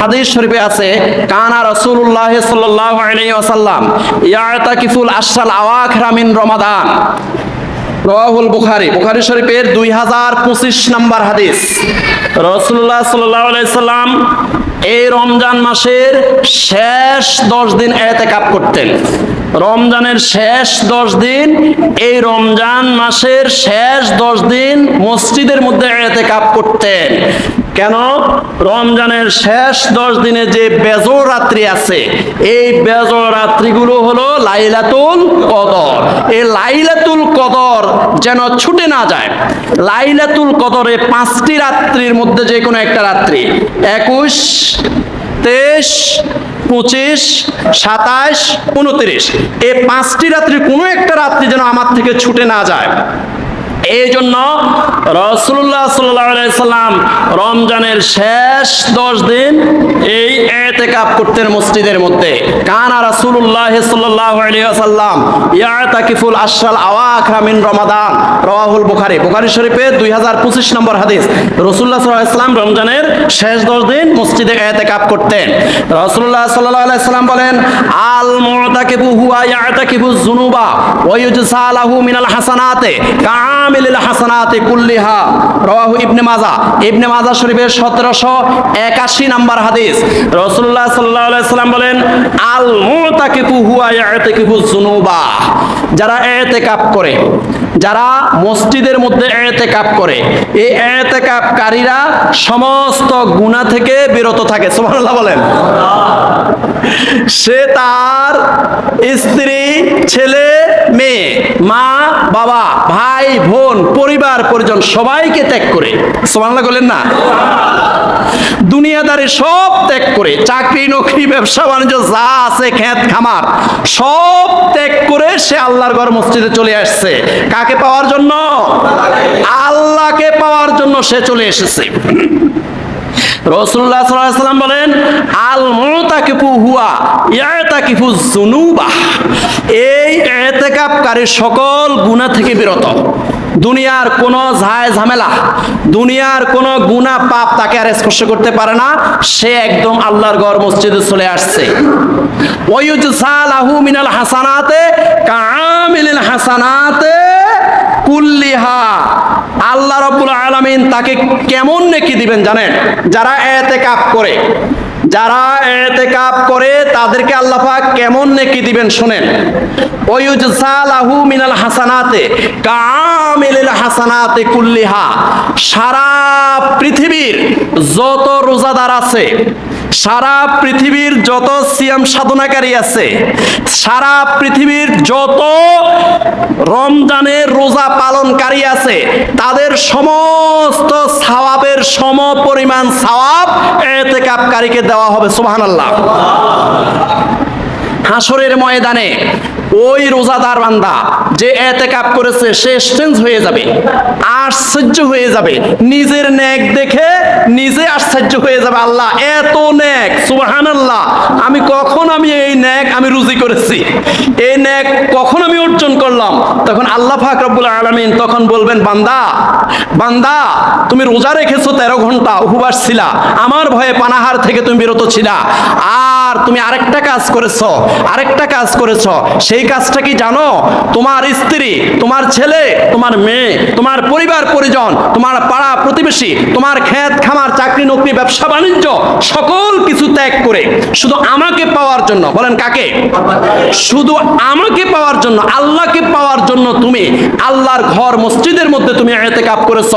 হাদিস শরীফে আছে, কানা রাসূলুল্লাহ সাল্লাল্লাহু আলাইহি ওয়াসাল্লাম ইয়াতাকিফুল আশরাল আওয়াখিরা মিন রমাদান। রাহুল বুখারী বুখারী শরীফের দুই হাজার পঁচিশ নম্বর হাদিস। রসুল্লাহ সাল্লাহ সাল্লাম এই রমজান মাসের শেষ দশ দিন এতেকাপ করতেন। রমজানের শেষ দশ দিন, এই রমজান মাসের শেষ দশ দিন মসজিদের মধ্যে এতেকাপ করতেন। কেন? রমজানের শেষ দশ দিনে যে বেজর রাত্রি আছে, এই বেজর রাত্রিগুলো হলো লাইলাতুল কদর। এই লাইলাতুল কদর যেন ছুটে না যায়, লাইলাতুল কদরে পাঁচটি রাত্রির মধ্যে যে কোনো একটা রাত্রি, একুশ, তেইশ, পঁচিশ সাতাশ উনত্রিশ। এই পাঁচটি রাত্রির কোনো একটা রাত্রি যেন আমার থেকে ছুটে না যায়। এই জন্য রসুল্লাহ সাল্লাম রমজানের শেষ দশ দিন এই এতেকাপ করতেন মসজিদের মধ্যে। কানা রাসূলুল্লাহ সাল্লাল্লাহু আলাইহি ওয়াসাল্লাম ইয়াতাকিফুল আশরাল আওয়াখিরা মিন রমাদান। রাওয়াহুল বুখারী। বুখারী শরীফে 2025 নম্বর হাদিস। রাসূলুল্লাহ সাল্লাল্লাহু আলাইহি ওয়াসাল্লাম রমজানের শেষ দশ দিন মসজিদে এতেকাপ করতেন। রাসূলুল্লাহ সাল্লাল্লাহু আলাইহি ওয়াসাল্লাম বলেন, আল মুতাকিবু হুয়া ইয়াতাকিবু যুনুবা ওয়া ইউজসা লাহু মিনাল হাসানাতে কামিলিল হাসানাতে কুল্লিহা। রাওয়াহু ইবনে মাজাহ ইবনে মাজাহ শরীফের 1781 নম্বর হাদিস। রাসূলুল্লাহ সাল্লাল্লাহু আলাইহি সাল্লাম বলেন আল মুতাকিফু হুয়া যুনুবা। যারা ইতিকাফ করে, যারা মসজিদের মধ্যে এতেকাপ করে, এই সমস্ত গুনাহ থেকে বিরত থাকে। সুবহানাল্লাহ বলেন। সে তার স্ত্রী, ছেলে বাবা, ভাই, বোন, পরিবার, পরিজন, সবাইকে ত্যাগ করে। সোমানলা করলেন না? দুনিয়াদারি সব ত্যাগ করে, চাকরি, নকরি, ব্যবসা, বাণিজ্য, যা আছে খেত, খামার, সব ত্যাগ করে সে আল্লাহর ঘর মসজিদে চলে আসছে। কাকে পাওয়ার জন্য? আল্লাহকে পাওয়ার জন্য সে চলে এসেছে। রসুল্লাহ সাল্লাম বলেন আল মুতাকিফু হুয়া ইয়াতাকিফু যুনুবা এই এতেকাপকারী সকল গুনাহ থেকে বিরত। দুনিয়ার কোনো ঝায় ঝামেলা, দুনিয়ার কোনো গুনাহ পাপ তাকে আর স্পর্শ করতে পারে না। সে একদম আল্লাহর ঘর মসজিদে চলে আসছে। ওয়ুজসালাহু মিনাল হাসানাতে কামিলিল হাসানাতে কুল্লিহা। আল্লাহ রব্বুল আলামিন তাকে কেমন নেকি দিবেন জানেন? যারা এতেকাপ করে। যারা এতেকাপ করে, তাদেরকে আল্লাহ কেমন নেকি দিবেন শুনেন। ওয়ুজসালাহু মিনাল হাসানাতে কামিলিল হাসানাতে কুল্লিহা। সারা পৃথিবীর যত রোজাদার আছে, সারা পৃথিবীর যত সিয়াম সাধনাকারী আছে, সারা পৃথিবীর যত রমজানের রোজা পালনকারী আছে, তাদের সমস্ত সাওয়াবের সম পরিমাণ সাওয়াব এতেকাপকারীকে দেওয়া হবে, সুবহানাল্লাহ। হাসরের ময়দানে ওই রোজাদার বান্দা যে এতেকাপ করেছে, সে এক্সচেঞ্জ হয়ে যাবে, আশ্চর্য হয়ে যাবে, নিজের ন্যাক দেখে নিজে আশ্চর্য হয়ে যাবে, আল্লাহ, এত ন্যাক সুবাহান আল্লাহ আমি কখন আমি এই ন্যাক আমি রুজি করেছি? এই ন্যাক কখন আমি অর্জন করলাম তখন আল্লাহ ফাক রব্বুল আলমিন তখন বলবেন, বান্দা বান্দা, তুমি রোজা রেখেছো তেরো ঘণ্টা, উপবাস ছিলা। আমার ভয়ে পানাহার থেকে তুমি বিরত ছিলা। আর তুমি আরেকটা কাজ করেছ, আরেকটা কাজ করেছ। সেই কাজটা কি জানো? তোমার স্ত্রী, তোমার ছেলে, তোমার মেয়ে, তোমার পরিবার, পরিজন, তোমার পাড়া প্রতিবেশী, তোমার ক্ষেত খামার, চাকরি, নকরি, ব্যবসা, বাণিজ্য, সকল কিছু ত্যাগ করে শুধু আমাকে পাওয়ার জন্য, বলেন কাকে? শুধু আমাকে পাওয়ার জন্য, আল্লাহকে পাওয়ার জন্য তুমি আল্লাহর ঘর মসজিদের মধ্যে তুমি এতেকাপ করেছ।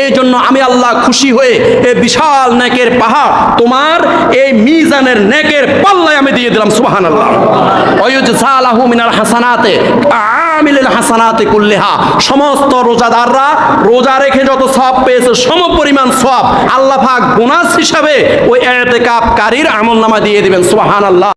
এই জন্য আমি আল্লাহ খুশি হয়ে এই বিশাল নেকের পাহাড় তোমার এই মিজানের নেকের পাল্লায় আমি দিয়ে দিলাম সুবাহান আল্লাহ মিনাল হাসানাতে, আমিলিল হাসানাতে কুল্লিহা। সমস্ত রোজাদাররা রোজা রেখে যত সব পেয়েছে সম পরিমাণ সব আল্লাহ পাক বোনাস হিসাবে ওই এতেকাপকারীর আমল নামা দিয়ে দিবেন, সুবহানাল্লাহ।